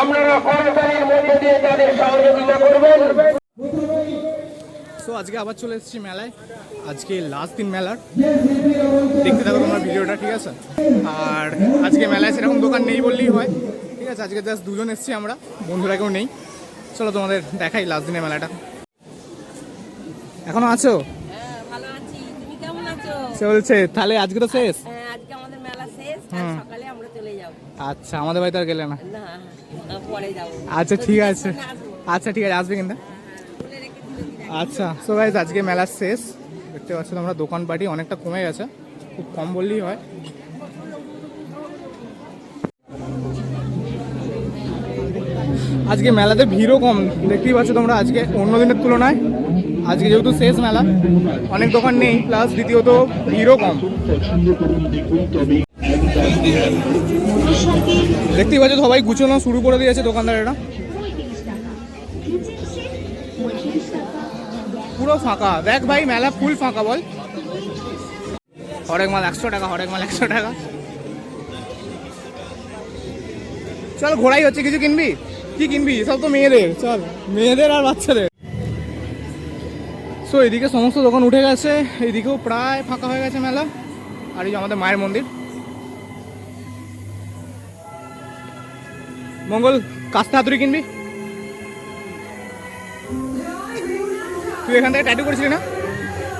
আপনারা করতালির মধ্যে দিয়ে তাদের সহযোগিতা করবেন। সো আজকে আবার চলে এসেছি মেলায়। আজকে লাস্ট দিন মেলার। দেখতে থাকো তোমরা ভিডিওটা ঠিক আছে? আর আজকে মেলায় সেরকম দোকান নেই বললেই হয়। ঠিক আছে আজকে জাস্ট দুজন এসেছি আমরা বন্ধুরা কেউ নেই। চলো তোমাদের দেখাই লাস্ট দিনের মেলাটা। এখনও আছো? হ্যাঁ, ভালো আছি। তুমি কেমন আছো? চলছে তাহলে আজকে তো শেষ? হ্যাঁ, আজকে আমাদের মেলা শেষ। হুম। সকালে আমরা চলে যাব। আচ্ছা আমাদের বাড়িতে আর গেলে না। আচ্ছা ঠিক আছে। আচ্ছা ঠিক আছে, আসবে কিন্তু। আচ্ছা সো গাইজ আজকে মেলা শেষ। দেখতে পাচ্ছ তোমরা দোকানপাটি অনেকটা কমে গেছে। খুব কম বললেই হয়। আজকে মেলাতে ভিড়ও কম। দেখতেই পাচ্ছ তোমরা, আজকে অন্য দিনের তুলনায়। আজকে যেহেতু শেষ মেলা, অনেক দোকান নেই প্লাস দ্বিতীয়ত ভিড়ও কম। দেখতেই পাচ্ছ, সবাই গুছানো শুরু করে দিয়েছে দোকানদারেরা। পুরো ফাঁকা। দেখ ভাই, মেলা ফুল ফাঁকা বল। হরেক মাল একশো টাকা, হরেক মাল একশো টাকা। চল, ঘোড়াই হচ্ছে, কিছু কিনবি? কি কিনবি? সব তো মেয়েদের। চল, মেয়েদের আর বাচ্চাদের। সো এদিকে সমস্ত দোকান উঠে গেছে। এদিকেও প্রায় ফাঁকা হয়ে গেছে মেলা। আর এই যে আমাদের মায়ের মন্দির। মঙ্গল, কাস্তে হাতুড়ি কিনবি? তুই এখান থেকে ট্যাটু করছিলি না?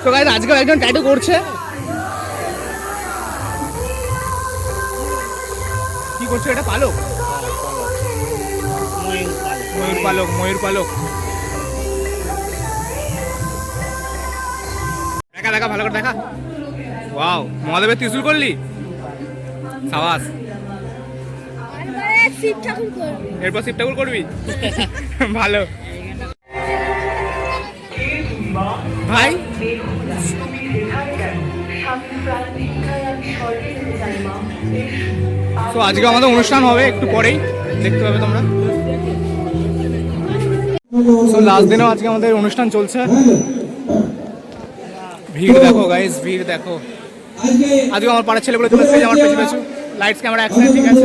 তো গাইজ আজকে একজন ট্যাটু করছে। কি করছ এটা? পালক? ময়ূর পালক ময়ূর পালক। দেখা দেখা, ভালো করে দেখা। ওয়াও মহাদেবের ত্রিশুল করলি? সাবাস। এরপর শিব ঠাকুর করবি? ভালো। ভাই? তো আজকে আমাদের অনুষ্ঠান হবে, একটু পরেই। দেখতে পাবে তোমরা। সো লাস্ট দিনেও আজকে আমাদের অনুষ্ঠান চলছে। ভিড় দেখো গাইস ভিড় দেখো। আজকে আমার পাড়ার ছেলেগুলো চলে এসেছে, আমার পেছু পেছু। লাইটস ক্যামেরা একসাথে ঠিক আছে?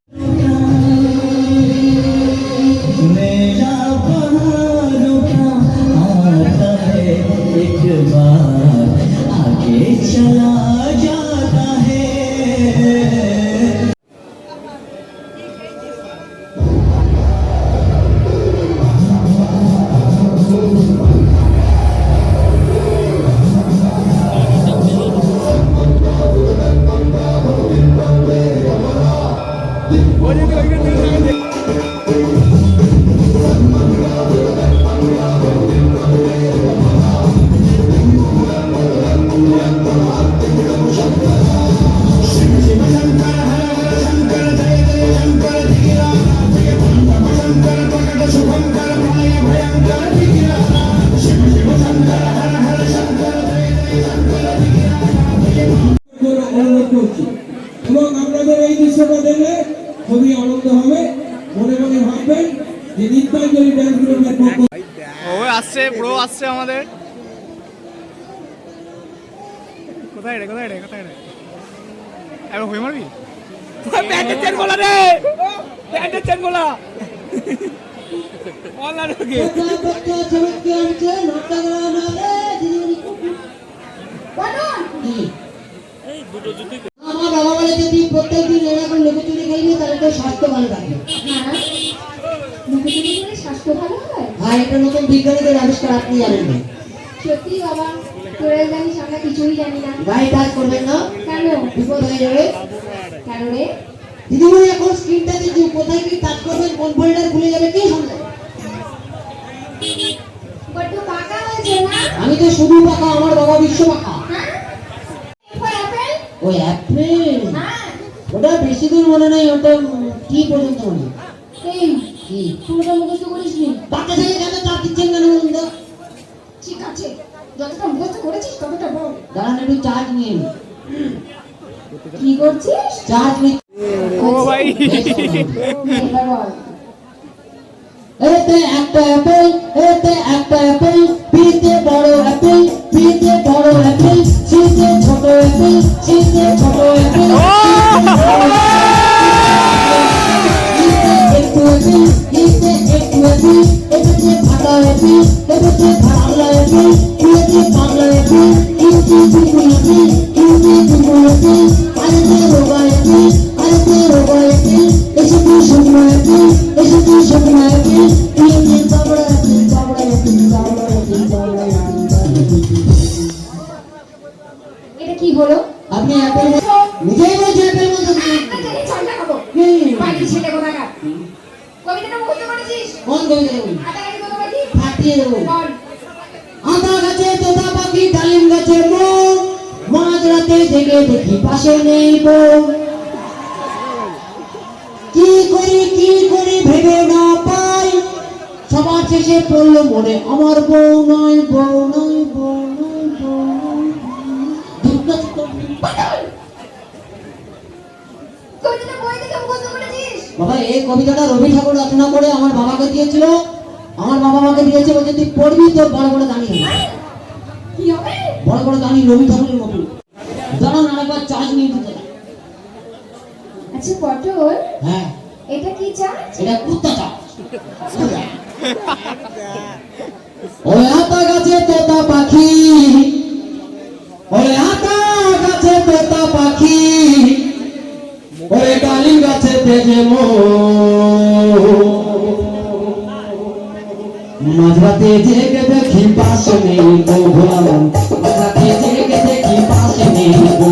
আসছে আমাদের। কোথায় রে কোথায় রে কোথায় রে? এবার হয়ে মারবি? প্যান্টের চেন গোলা রে! প্যান্টের চেন গোলা! অনলাইন ঢুকে আমার বাবা বলে যদি প্রত্যেকদিন এরকম লুকোচুরি খাইবে তাহলে তো স্বাস্থ্য ভালো থাকবে লুকোচুরি করে স্বাস্থ্য ভালো হয় আর এটা নতুন বিজ্ঞানীদের আবিষ্কার আপনি জানেন না। সত্যি বাবা তোরা জানিস আমরা কিছুই জানি না। ভাই কাজ করবেন না? কেন? বিপদ হয়ে যাবে। কেন রে দিদিমণি এখন স্ক্রিনটা দেখি কোথায় কি টাচ করবেন কোন ফোল্ডার খুলে যাবে কে পাকা হয়েছে না? আমি তো শুধু পাকা আমার বাবা বিশ্ব পাকা। হ্যাঁ? ওই অ্যাপ্রিল হ্যাঁ। ওটা বেশি দূর মনে নাই ওটা কি পর্যন্ত মনে কি? পুরোটা মুখস্থ করিস নি। পাকা থেকে কেন চাপ দিচ্ছেন কেন বলুন ঠিক আছে। যতটা মুখস্থ করেছিস ততটা বল। দাঁড়ান একটু চার্জ নিয়ে নিন। কি করছিস? চার্জ নিয়ে ও ভাই। এতে একটা অ্যাপেল এতে একটা অ্যাপেল পিতে বড় অ্যাপেল এটা কি হলো? আপনি অ্যাপেল নিজেই বলছেন অ্যাপেল মতো চালটা খাব। বাড়ি ছেলে কোথাকার? কবিতাটা মুখস্থ করেছিস? কোন কবিতা বলি আটা গাড়ি কোথা পাখি? ফাটিয়ে দেবো আদা গাছে তোতা পাখি ডালিম গাছে মৌ। মাঝ রাতে জেগে দেখি পাশে নেই বউ শেষে পড়ল মনে। আমার বউ নয় বউ নয় বউ নয় বাবা এই কবিতাটা রবি ঠাকুর রচনা করে আমার বাবাকে দিয়েছিল। আমার বাবা আমাকে দিয়েছে বলছে তুই পড়বি তোর বড় বড় দানি বড় বড় দানি রবি ঠাকুরের মতো। দাঁড়ান আরেকবার চার্জ নিয়ে দিতে আচ্ছা পটল? হ্যাঁ। এটা কি চাষ এটা কুত্তা চাপ ওই আতা গাছে তোতা পাখি। ওই আতা গাছে তোতা পাখি। ওই ডালিম গাছে তেজে মাঝরাতে জেগে দেখি পাশে নেই গো ভোলাম মাঝরাতে জেগে দেখি পাশে নেই গো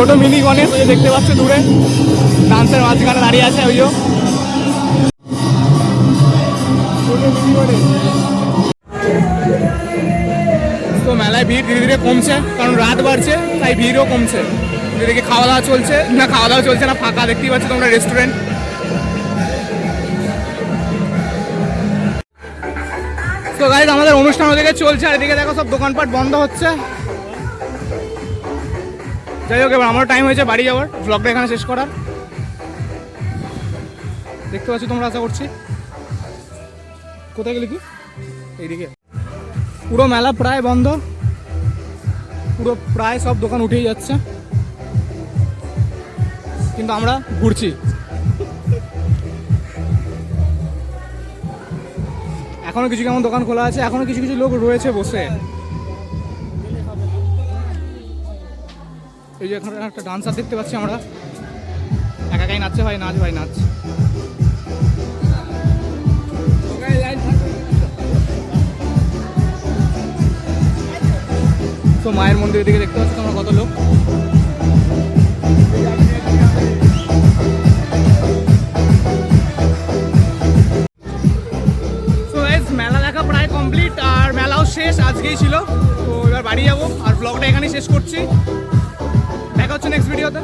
ছোট মিনি গণেশ, ওই দেখতে পাচ্ছ দূরে। ডান্সের মাঝখানে দাঁড়িয়ে আছে ওই। তো মেলায় ভিড় ধীরে ধীরে কমছে, কারণ রাত বাড়ছে, তাই ভিড়ও কমছে। এদিকে খাওয়া দাওয়া চলছে, না খাওয়া দাওয়া চলছে না, ফাঁকা দেখতেই পাচ্ছ তোমরা রেস্টুরেন্ট তো গাইজ আমাদের অনুষ্ঠান ওদিকে চলছে, আর এদিকে দেখো সব দোকানপাট বন্ধ হচ্ছে। যাই হোক, এবার আমারও টাইম হয়েছে বাড়ি যাওয়ার। ব্লগটা এখানে শেষ করার। দেখতে পাচ্ছ তোমরা আশা করছি। কোথায় গেলি কি এইদিকে। পুরো মেলা প্রায় বন্ধ। পুরো প্রায় সব দোকান উঠেই যাচ্ছে। কিন্তু আমরা ঘুরছি। এখনও কিছু কেমন দোকান খোলা আছে? এখনও কিছু কিছু লোক রয়েছে বসে। এই যে এখানে একটা ডান্সার দেখতে পাচ্ছি আমরা। একা একাই নাচছে ভাই, নাচ ভাই, নাচ। তো মায়ের মন্দিরের দিকে দেখতে পাচ্ছি তোমরা কত লোক। মেলা প্রায় কমপ্লিট আর মেলাও শেষ, আজকেই ছিল। তো এবার বাড়ি যাব আর ব্লগটা এখানেই শেষ করছি। দেখা হচ্ছে নেক্সট ভিডিওতে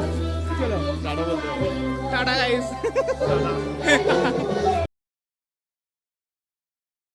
চলো। Tata guys